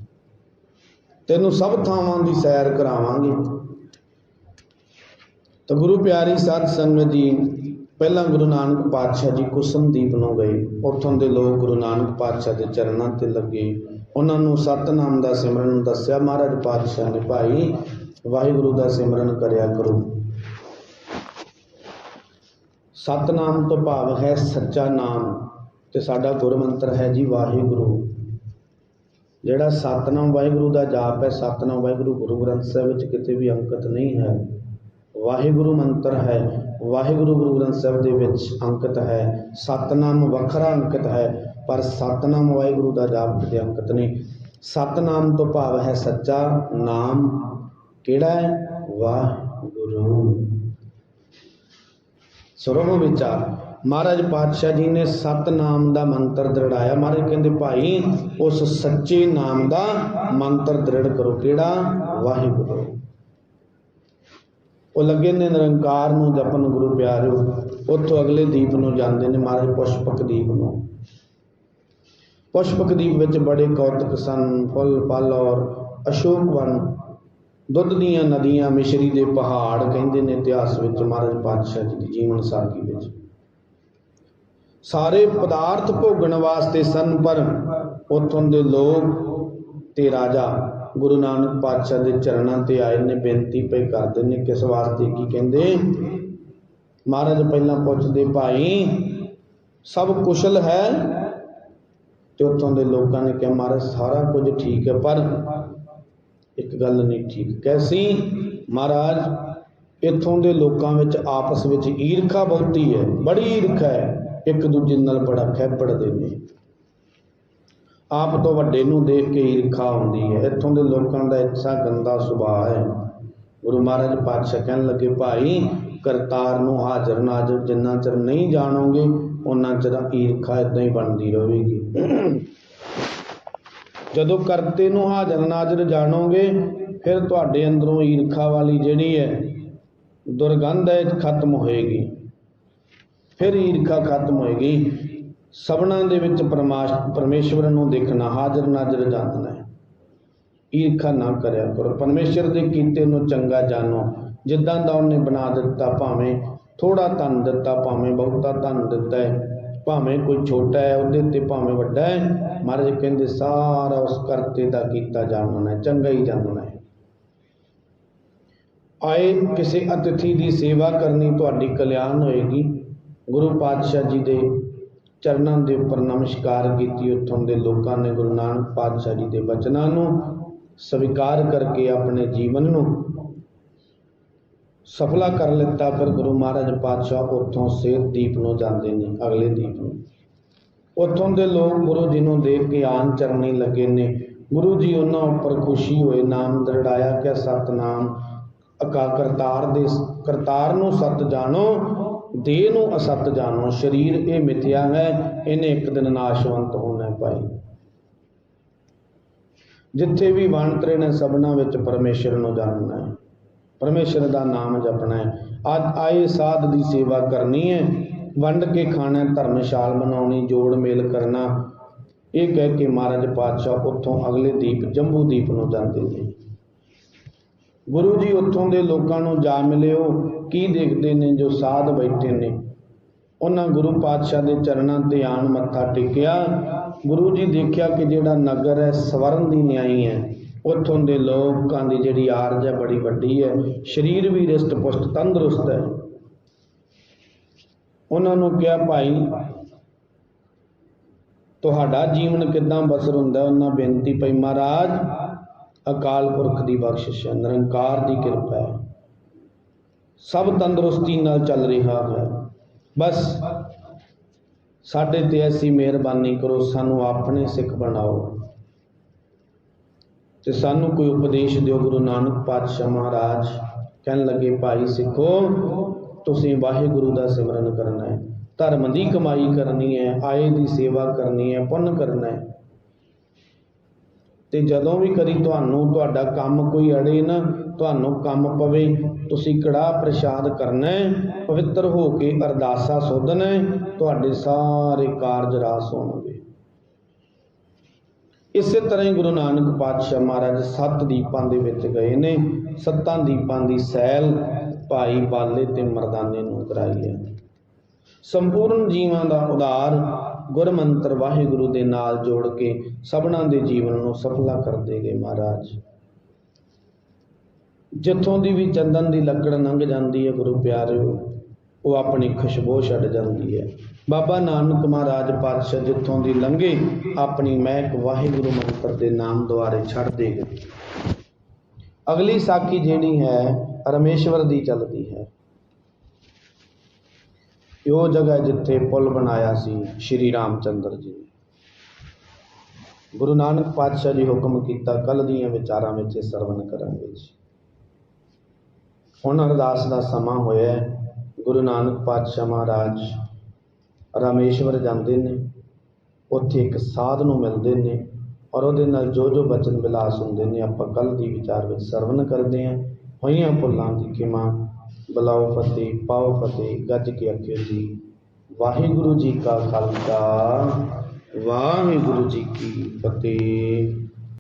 ਤੈਨੂੰ ਸਭ ਥਾਵਾਂ ਦੀ ਸੈਰ ਕਰਾਵਾਂਗੇ। ਤਾਂ ਗੁਰੂ ਪਿਆਰੀ ਸਾਧ ਸੰਗਤ ਜੀ, ਪਹਿਲਾਂ ਗੁਰੂ ਨਾਨਕ ਪਾਤਸ਼ਾਹ ਜੀ ਕੁਸਮਦੀਪ ਨੂੰ ਗਏ। ਉੱਥੋਂ ਦੇ ਲੋਕ ਗੁਰੂ ਨਾਨਕ ਪਾਤਸ਼ਾਹ ਦੇ ਚਰਨਾਂ ਤੇ ਲੱਗੇ। ਉਹਨਾਂ ਨੂੰ ਸਤਨਾਮ ਦਾ ਸਿਮਰਨ ਦੱਸਿਆ। ਮਹਾਰਾਜ ਪਾਤਸ਼ਾਹ ਨੇ, ਭਾਈ, ਵਾਹਿਗੁਰੂ ਦਾ ਸਿਮਰਨ ਕਰਿਆ ਕਰੋ। ਸਤਨਾਮ ਤੋਂ ਭਾਵ ਹੈ ਸੱਚਾ ਨਾਮ ਤੇ ਸਾਡਾ ਗੁਰਮੰਤਰ ਹੈ ਜੀ ਵਾਹਿਗੁਰੂ। ਜਿਹੜਾ ਸਤਨਾਮ ਵਾਹਿਗੁਰੂ ਦਾ ਜਾਪ ਹੈ, ਸਤਨਾਮ ਵਾਹਿਗੁਰੂ ਗੁਰੂ ਗ੍ਰੰਥ ਸਾਹਿਬ ਵਿੱਚ ਕਿਤੇ ਵੀ ਅੰਕਿਤ ਨਹੀਂ ਹੈ। ਵਾਹਿਗੁਰੂ ਮੰਤਰ ਹੈ, ਵਾਹਿਗੁਰੂ ਗੁਰੂ ਗ੍ਰੰਥ ਸਾਹਿਬ ਦੇ ਵਿੱਚ ਅੰਕਿਤ ਹੈ। ਸਤਨਾਮ ਵੱਖਰਾ ਅੰਕਿਤ ਹੈ ਪਰ ਸਤਨਾਮ ਵਾਹਿਗੁਰੂ ਦਾ ਜਾਪ ਕਿਤੇ ਅੰਕਿਤ ਨਹੀਂ। ਸਤਨਾਮ ਤੋਂ ਭਾਵ ਹੈ ਸੱਚਾ ਨਾਮ। ਕਿਹੜਾ ਹੈ? ਵਾਹਿਗੁਰੂ। ਸਰਵ ਵਿਚਾਰ। ਮਹਾਰਾਜ ਪਾਤਸ਼ਾਹ ਜੀ ਨੇ ਸਤਨਾਮ ਦਾ ਮੰਤਰ ਦ੍ਰਿੜਾਇਆ। ਮਹਾਰਾਜ ਕਹਿੰਦੇ, ਭਾਈ, ਉਸ ਸੱਚੇ ਨਾਮ ਦਾ ਮੰਤਰ ਦ੍ਰਿੜ ਕਰੋ। ਕਿਹੜਾ? ਵਾਹਿਗੁਰੂ। ਉਹ ਲੱਗੇ ਨੇ ਨਿਰੰਕਾਰ ਨੂੰ ਜਪਨ ਗੁਰੂ ਪਿਆਰਿਓ। ਉੱਥੋਂ ਅਗਲੇ ਦੀਪ ਨੂੰ ਜਾਂਦੇ ਨੇ ਮਹਾਰਾਜ ਪੁਸ਼ਪਕ ਦੀਪ ਨੂੰ। ਪੁਸ਼ਪਕਦੀਪ ਵਿੱਚ ਬੜੇ ਕੌਤਕ ਸਨ, ਫੁੱਲ, ਫਲ ਔਰ ਅਸ਼ੋਕ ਵਨ ਦੁੱਧ ਦੀਆਂ ਨਦੀਆਂ ਮਿਸ਼ਰੀ ਦੇ ਪਹਾੜ ਕਹਿੰਦੇ ਨੇ ਇਤਿਹਾਸ ਵਿੱਚ ਮਹਾਰਾਜ ਪਾਤਸ਼ਾਹ ਜੀ ਦੀ ਜੀਵਨ ਸਾਖੀ ਵਿੱਚ। ਸਾਰੇ ਪਦਾਰਥ ਭੋਗਣ ਵਾਸਤੇ ਸਨ, ਪਰ ਉਥੋਂ ਦੇ ਲੋਕ ਤੇ ਰਾਜਾ ਗੁਰੂ ਨਾਨਕ ਪਾਤਸ਼ਾਹ ਦੇ ਚਰਨਾਂ ਤੇ ਆਏ ਨੇ, ਬੇਨਤੀ ਪਈ ਕਰਦੇ ਨੇ ਕਿਸ ਵਾਸਤੇ ਕੀ ਕਹਿੰਦੇ, ਮਹਾਰਾਜ ਪਹਿਲਾਂ ਪੁੱਛਦੇ, ਭਾਈ, ਸਭ ਕੁਸ਼ਲ ਹੈ? ਤੇ ਉਥੋਂ ਦੇ ਲੋਕਾਂ ਨੇ ਕਿਹਾ, ਮਹਾਰਾਜ, ਸਾਰਾ ਕੁਝ ਠੀਕ ਹੈ, ਪਰ ਇੱਕ ਗੱਲ ਨਹੀਂ ਠੀਕ ਕੈਸੀ? ਮਹਾਰਾਜ, ਇਥੋਂ ਦੇ ਲੋਕਾਂ ਵਿੱਚ ਆਪਸ ਵਿੱਚ ਈਰਖਾ ਬਹੁਤੀ ਹੈ, ਬੜੀ ਈਰਖਾ ਹੈ। ਇੱਕ ਦੂਜੇ ਨਾਲ ਬੜਾ ਖੈਪੜਦੇ ਨੇ। ਆਪ ਤੋਂ ਵੱਡੇ ਨੂੰ ਦੇਖ ਕੇ ਈਰਖਾ ਆਉਂਦੀ ਹੈ। ਇੱਥੋਂ ਦੇ ਲੋਕਾਂ ਦਾ ਇੱਛਾ ਗੰਦਾ ਸੁਭਾਅ ਹੈ। ਗੁਰੂ ਮਹਾਰਾਜ ਪਾਤਸ਼ਾਹ ਕਹਿਣ ਲੱਗੇ, ਭਾਈ, ਕਰਤਾਰ ਨੂੰ ਹਾਜ਼ਰ ਨਾਜ਼ਰ ਜਿੰਨਾ ਚਿਰ ਨਹੀਂ ਜਾਣੋਗੇ ਉਹਨਾਂ ਚਿਰ ਈਰਖਾ ਇਦਾਂ ਹੀ ਬਣਦੀ ਰਹੇਗੀ। ਜਦੋਂ ਕਰਤੇ ਨੂੰ ਹਾਜ਼ਰ ਨਾਜ਼ਰ ਜਾਣੋਗੇ, ਫਿਰ ਤੁਹਾਡੇ ਅੰਦਰੋਂ ਈਰਖਾ ਵਾਲੀ ਜਿਹੜੀ ਹੈ, ਦੁਰਗੰਧ ਹੈ, ਖਤਮ ਹੋਏਗੀ। ਫਿਰ ਈਰਖਾ ਖਤਮ ਹੋਏਗੀ। ਸਭਨਾਂ ਦੇ ਵਿੱਚ ਪਰਮਾਸ਼, ਪਰਮੇਸ਼ਵਰ ਨੂੰ ਦੇਖਣਾ, ਹਾਜ਼ਰ ਨਾਜ਼ਰ ਜਾਣਨਾ ਹੈ। ਈਰਖਾ ਨਾ ਕਰਿਆ ਕਰੋ। ਪਰਮੇਸ਼ਰ ਦੇ ਕੀਤੇ ਨੂੰ ਚੰਗਾ ਜਾਣੋ। ਜਿੱਦਾਂ ਦਾ ਉਹਨੇ ਬਣਾ ਦਿੱਤਾ, ਭਾਵੇਂ ਥੋੜਾ ਧਨ ਦਿੱਤਾ, ਭਾਵੇਂ ਬਹੁਤਾ ਧਨ ਦਿੱਤਾ ਹੈ, ਭਾਵੇਂ ਕੋਈ ਛੋਟਾ ਹੈ, ਉਹਦੇ ਤੇ ਭਾਵੇਂ ਵੱਡਾ ਹੈ, ਮਹਾਰਾਜ ਕਹਿੰਦੇ ਸਾਰਾ ਉਸ ਕਰਤੇ ਦਾ ਕੀਤਾ ਜਾਣਨਾ ਚੰਗਾ ਹੀ ਜਾਣਨਾ ਹੈ। ਆਏ ਕਿਸੇ ਅਤਿਥੀ ਦੀ ਸੇਵਾ ਕਰਨੀ ਤੁਹਾਡੀ ਕਲਿਆਣ ਹੋਏਗੀ। ਗੁਰੂ ਪਾਤਸ਼ਾਹ ਜੀ ਦੇ ਚਰਨਾਂ ਦੇ ਉੱਪਰ ਨਮਸਕਾਰ ਕੀਤੀ, ਉੱਥੋਂ ਦੇ ਲੋਕਾਂ ਨੇ ਗੁਰੂ ਨਾਨਕ ਪਾਤਸ਼ਾਹ ਜੀ ਦੇ ਬਚਨਾਂ ਨੂੰ ਸਵੀਕਾਰ ਕਰਕੇ ਆਪਣੇ ਜੀਵਨ ਨੂੰ ਸਫਲਾ ਕਰ ਲਿੱਤਾ ਫਿਰ ਗੁਰੂ ਮਹਾਰਾਜ ਪਾਤਸ਼ਾਹ ਉੱਥੋਂ ਸੇਧ ਦੀਪ ਨੂੰ ਜਾਂਦੇ ਨੇ, ਅਗਲੇ ਦੀਪ ਨੂੰ। ਉੱਥੋਂ ਦੇ ਲੋਕ ਗੁਰੂ ਜੀ ਨੂੰ ਦੇਖ ਕੇ ਆਨ ਚਰਨੀ ਲੱਗੇ ਨੇ। ਗੁਰੂ ਜੀ ਉਹਨਾਂ ਉੱਪਰ ਖੁਸ਼ੀ ਹੋਏ, ਨਾਮ ਦਰੜਾਇਆ ਕਿ ਸਤਨਾਮ ਅਕਾ, ਕਰਤਾਰ ਦੇ ਕਰਤਾਰ ਨੂੰ ਸਤ ਜਾਣੋ, ਦੇਹ ਨੂੰ ਅਸਤ ਜਾਣੋ, ਸਰੀਰ ਇਹ ਮਿਥਿਆ ਹੈ, ਇਹਨੇ ਇੱਕ ਦਿਨ ਨਾਸ਼ਵੰਤ ਹੋਣਾ ਭਾਈ। ਜਿੱਥੇ ਵੀ ਵਣਤਰੇ ਨੇ ਸਭਨਾ ਵਿੱਚ ਪਰਮੇਸ਼ਰ ਨੂੰ ਜਾਣਨਾ ਹੈ। ਪਰਮੇਸ਼ਰ ਦਾ ਨਾਮ ਜਪਣਾ ਹੈ। ਅੱਜ ਆਏ ਸਾਧ ਦੀ ਸੇਵਾ ਕਰਨੀ ਹੈ। ਵੰਡ ਕੇ ਖਾਣਾ ਧਰਮਸ਼ਾਲ ਬਣਾਉਣੀ ਜੋੜ ਮੇਲ ਕਰਨਾ, ਇਹ ਕਹਿ ਕੇ ਮਹਾਰਾਜ ਪਾਤਸ਼ਾਹ ਉੱਥੋਂ ਅਗਲੇ ਦੀਪ, ਜੰਬੂ ਦੀਪ ਨੂੰ ਜਾਂਦੇ ਨੇ। ਗੁਰੂ ਜੀ ਉੱਥੋਂ ਦੇ ਲੋਕਾਂ ਨੂੰ ਜਾ ਮਿਲਿਓ। ਕੀ ਦੇਖਦੇ ਨੇ ਜੋ ਸਾਧ ਬੈਠੇ ਨੇ? ਉਹਨਾਂ ਗੁਰੂ ਪਾਤਸ਼ਾਹ ਦੇ ਚਰਨਾਂ ਤੇ ਆਣ ਮੱਥਾ ਟੇਕਿਆ। ਗੁਰੂ ਜੀ ਦੇਖਿਆ ਕਿ ਜਿਹੜਾ ਨਗਰ ਹੈ ਸਵਰਨ ਦੀ ਨਿਆਈ ਹੈ। ਉੱਥੋਂ ਦੇ ਲੋਕਾਂ ਦੀ ਜਿਹੜੀ ਆਰਜ ਹੈ ਬੜੀ ਵੱਡੀ ਹੈ। ਸਰੀਰ ਵੀ ਰਿਸ਼ਟ ਪੁਸ਼ਟ ਤੰਦਰੁਸਤ ਹੈ। ਉਹਨਾਂ ਨੂੰ ਕਿਹਾ, ਭਾਈ, ਤੁਹਾਡਾ ਜੀਵਨ ਕਿਦਾਂ ਬਸਰ ਹੁੰਦਾ ਉਹਨਾਂ ਬੇਨਤੀ ਪਈ, ਮਹਾਰਾਜ, ਅਕਾਲ ਪੁਰਖ ਦੀ ਬਖਸ਼ਿਸ਼ ਹੈ, ਨਿਰੰਕਾਰ ਦੀ ਕਿਰਪਾ ਹੈ। ਸਭ ਤੰਦਰੁਸਤੀ ਨਾਲ ਚੱਲ ਰਿਹਾ ਹੈ। ਬਸ, ਸਾਡੇ ਤੇ ਐਸੀ ਮਿਹਰਬਾਨੀ ਕਰੋ, ਸਾਨੂੰ ਆਪਣੇ ਸਿੱਖ ਬਣਾਓ। ਤੇ ਸਾਨੂੰ ਕੋਈ ਉਪਦੇਸ਼ ਦਿਓ ਗੁਰੂ ਨਾਨਕ ਪਾਤਸ਼ਾਹ ਮਹਾਰਾਜ। ਕਹਿਣ ਲੱਗੇ, ਭਾਈ ਸਿੱਖੋ, ਤੁਸੀਂ ਵਾਹਿਗੁਰੂ ਦਾ ਸਿਮਰਨ ਕਰਨਾ ਹੈ। ਧਰਮ ਦੀ ਕਮਾਈ ਕਰਨੀ ਹੈ, ਆਏ ਦੀ ਸੇਵਾ ਕਰਨੀ ਹੈ, ਪੁੰਨ ਕਰਨਾ ਹੈ। ਤੇ ਜਦੋਂ ਵੀ ਕਦੀ ਤੁਹਾਨੂੰ ਤੁਹਾਡਾ ਕੰਮ ਕੋਈ ਅੜੇ ਨਾ, ਤੁਹਾਨੂੰ ਕੰਮ ਪਵੇ, ਤੁਸੀਂ ਕੜਾ ਪ੍ਰਸ਼ਾਦ ਕਰਨਾ ਪਵਿੱਤਰ ਹੋ ਕੇ ਅਰਦਾਸਾ ਸੋਧਣਾ ਤੁਹਾਡੇ ਸਾਰੇ ਕਾਰਜ ਰਾਸ ਹੋਣਗੇ। ਇਸੇ ਤਰ੍ਹਾਂ ਹੀ ਗੁਰੂ ਨਾਨਕ ਪਾਤਸ਼ਾਹ ਮਹਾਰਾਜ ਸੱਤ ਦੀਪਾਂ ਦੇ ਵਿੱਚ ਗਏ ਨੇ, ਸੱਤਾਂ ਦੀਪਾਂ ਦੀ ਸੈਲ ਭਾਈ ਬਾਲੇ ਤੇ ਮਰਦਾਨੇ ਨੂੰ ਕਰਾਈ ਹੈ। ਸੰਪੂਰਨ ਜੀਵਾਂ ਦਾ ਉਦਾਰ ਗੁਰਮੰਤਰ ਵਾਹਿਗੁਰੂ ਦੇ ਨਾਲ ਜੋੜ ਕੇ ਸਭਨਾਂ ਦੇ ਜੀਵਨ ਨੂੰ ਸਫਲਾ ਕਰਦੇ ਗਏ ਮਹਾਰਾਜ। ਜਿੱਥੋਂ ਦੀ ਵੀ ਚੰਦਨ ਦੀ ਲੱਕੜ ਲੰਘ ਜਾਂਦੀ ਹੈ ਗੁਰੂ ਪਿਆਰਿਓ ਉਹ ਆਪਣੀ ਖੁਸ਼ਬੂ ਛੱਡ ਜਾਂਦੀ ਹੈ। ਬਾਬਾ ਨਾਨਕ ਮਹਾਰਾਜ ਪਾਤਸ਼ਾਹ ਜਿੱਥੋਂ ਦੀ ਲੰਘੇ, ਆਪਣੀ ਮਹਿਕ ਵਾਹਿਗੁਰੂ ਮੰਤਰ ਦੇ ਨਾਮ ਦੁਆਰੇ ਛੱਡ ਦੇ ਗਏ। ਅਗਲੀ ਸਾਖੀ ਜਿਹੜੀ ਹੈ, ਰਮੇਸ਼ਵਰ ਦੀ ਚੱਲਦੀ ਹੈ। ਉਹ ਜਗ੍ਹਾ ਜਿੱਥੇ ਪੁਲ ਬਣਾਇਆ ਸੀ, ਸ਼੍ਰੀ ਰਾਮਚੰਦਰ ਜੀ ਨੇ। ਗੁਰੂ ਨਾਨਕ ਪਾਤਸ਼ਾਹ ਜੀ ਹੁਕਮ ਕੀਤਾ ਕੱਲ ਦੀਆਂ ਵਿਚਾਰਾਂ ਵਿੱਚ ਇਹ ਸਰਵਨ ਕਰਾਂਗੇ ਜੀ। ਹੁਣ ਅਰਦਾਸ ਦਾ ਸਮਾਂ ਹੋਇਆ ਹੈ। ਗੁਰੂ ਨਾਨਕ ਪਾਤਸ਼ਾਹ ਮਹਾਰਾਜ ਰਾਮੇਸ਼ਵਰ ਜਾਂਦੇ ਨੇ, ਉੱਥੇ ਇੱਕ ਸਾਧ ਨੂੰ ਮਿਲਦੇ ਨੇ ਔਰ ਉਹਦੇ ਨਾਲ ਜੋ ਜੋ ਬਚਨ ਵਿਲਾਸ ਹੁੰਦੇ ਨੇ ਆਪਾਂ ਕੱਲ ਦੀ ਵਿਚਾਰ ਵਿੱਚ ਸਰਵਨ ਕਰਦੇ ਹਾਂ। ਹੋਈਆਂ ਭੁੱਲਾਂ ਦੀ ਖਿਮਾ, ਬਲਾਓ ਫਤਿਹ, ਪਾਓ ਫਤਿਹ, ਗੱਜ ਕੇ ਆਖਿਓ ਜੀ, ਵਾਹਿਗੁਰੂ ਜੀ ਕਾ ਖਾਲਸਾ, ਵਾਹਿਗੁਰੂ ਜੀ ਕੀ ਫਤਿਹ।